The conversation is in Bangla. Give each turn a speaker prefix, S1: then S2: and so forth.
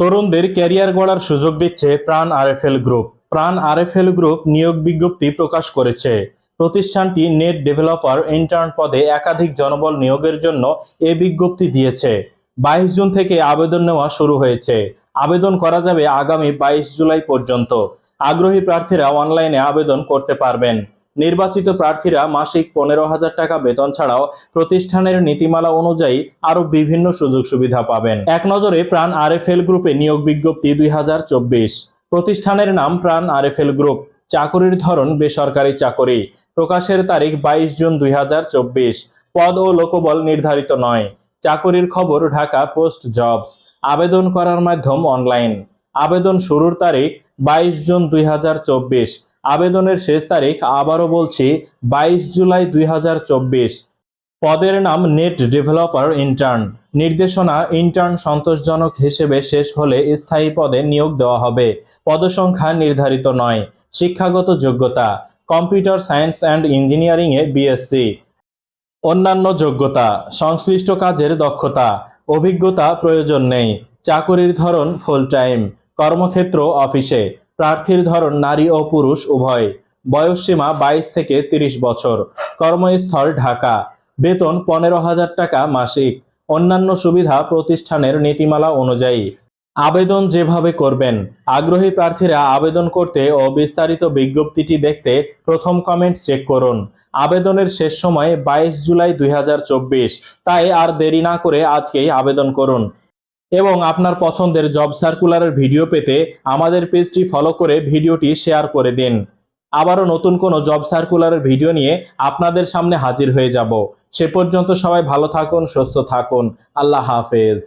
S1: তরুণদের ক্যারিয়ার গড়ার সুযোগ দিচ্ছে Pran RFL group. Pran RFL group নিয়োগ বিজ্ঞপ্তি প্রকাশ করেছে। প্রতিষ্ঠানটি নেট ডেভেলপার ইন্টার্ন পদে একাধিক জনবল নিয়োগের জন্য এ বিজ্ঞপ্তি দিয়েছে। বাইশ জুন থেকে আবেদন নেওয়া শুরু হয়েছে। আবেদন করা যাবে আগামী বাইশ জুলাই পর্যন্ত। আগ্রহী প্রার্থীরা অনলাইনে আবেদন করতে পারবেন। নির্বাচিত প্রার্থীরা মাসিক পনেরো হাজার টাকা বেতন ছাড়াও প্রতিষ্ঠানের নীতিমালা অনুযায়ী আরও বিভিন্ন সুযোগ সুবিধা পাবেন। এক নজরে প্রাণ আরএফএল গ্রুপে নিয়োগ বিজ্ঞপ্তি দুই হাজার চব্বিশ। প্রতিষ্ঠানের নাম প্রাণ আরএফএল গ্রুপ। চাকরির ধরন বেসরকারি চাকরি। প্রকাশের তারিখ বাইশ জুন দুই হাজার চব্বিশ। পদ ও লোকবল নির্ধারিত নয়। চাকরির খবর ঢাকা পোস্ট জবস। আবেদন করার মাধ্যম অনলাইন। আবেদন শুরুর তারিখ বাইশ জুন দুই হাজার চব্বিশ। আবেদনের শেষ তারিখ আবারও বলছি, বাইশ জুলাই দুই হাজার চব্বিশ। পদের নাম নেট ডেভেলপার ইন্টার্ন। নির্দেশনা, ইন্টার্ন সন্তোষজনক হিসেবে শেষ হলে স্থায়ী পদে নিয়োগ দেওয়া হবে। পদসংখ্যা নির্ধারিত নয়। শিক্ষাগত যোগ্যতা, computer science and engineering A BSc অন্যান্য যোগ্যতা, সংশ্লিষ্ট কাজের দক্ষতা, অভিজ্ঞতা প্রয়োজন নেই। চাকরির ধরন ফুল টাইম কর্মক্ষেত্র অফিসে প্রার্থীর ধরন নারী ও পুরুষ উভয়। বয়সসীমা বাইশ থেকে তিরিশ বছর। কর্মস্থল ঢাকা। বেতন পনেরো হাজার টাকা মাসিক। অন্যান্য সুবিধা প্রতিষ্ঠানের নীতিমালা অনুযায়ী। আবেদন যেভাবে করবেন, আগ্রহী প্রার্থীরা আবেদন করতে ও বিস্তারিত বিজ্ঞপ্তিটি দেখতে প্রথম কমেন্ট চেক করুন। আবেদনের শেষ সময় বাইশ জুলাই দুই হাজার চব্বিশ। তাই আর দেরি না করে আজকেই আবেদন করুন। এবং আপনার পছন্দের জব সার্কুলারের ভিডিও পেতে আমাদের পেজটি ফলো করে ভিডিওটি শেয়ার করে দিন। আবারও নতুন কোনো জব সার্কুলারের ভিডিও নিয়ে আপনাদের সামনে হাজির হয়ে যাব। সে পর্যন্ত সবাই ভালো থাকুন, সুস্থ থাকুন। আল্লাহ হাফেজ।